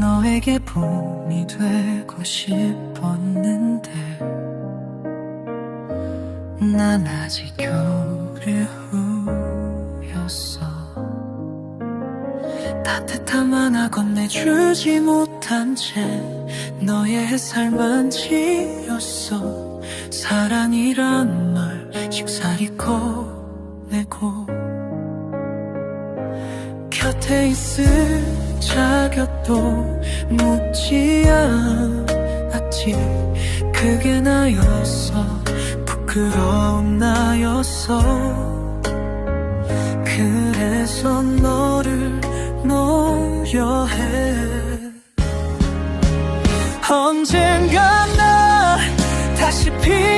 너에게 봄이 되고 싶었는데 난 아직 겨울의 후였어. 따뜻함 하나 건네주지 못한 채 너의 삶은 지었어. 사랑이란 말 식사리 꺼내고. 곁에 있을 자격도 묻지 않았지. 그게 나였어. 부끄러운 나였어. 그래서 너를 놓려 해 다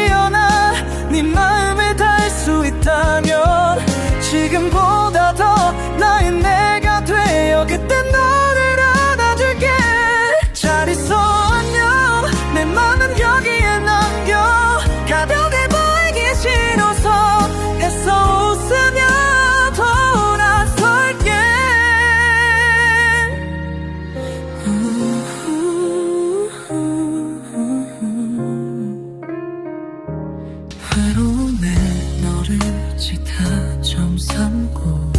너를 지타점 삼고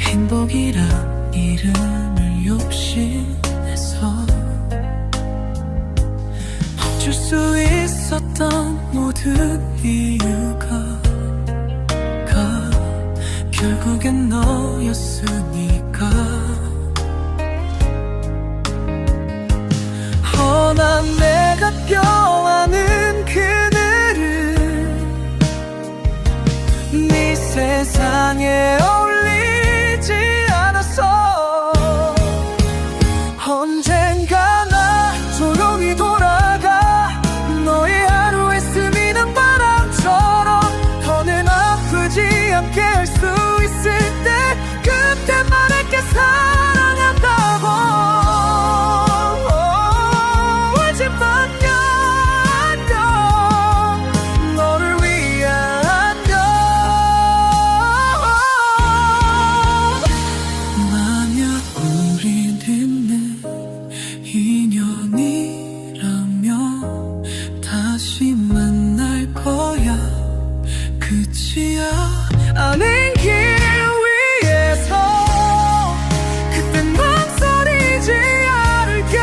행복이란 이름을 욕심내서 멈출 수 있었던 모든 이유가 가. 결국엔 너였으니까. 허난 내 세상에 어울리지 않았어. 언젠가 나 조용히 돌아가 너의 하루에 스미는 바람처럼 더는 아프지 않게 할 수 있을 때 그때 사 끝이야 아닌 길 위에서 그땐 망설이지 않을게.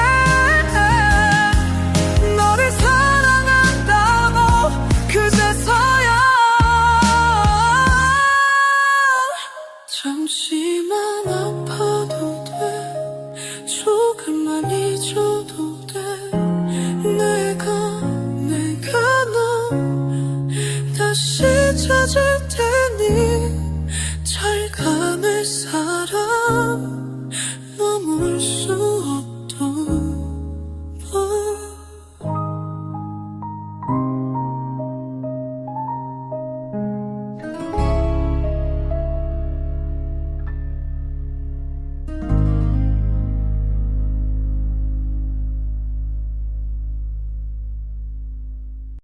너를 사랑한다고 그제서야. 잠시만 아파도 돼. 조금만 잊어도 돼. 내가 내가 너 다시 这之。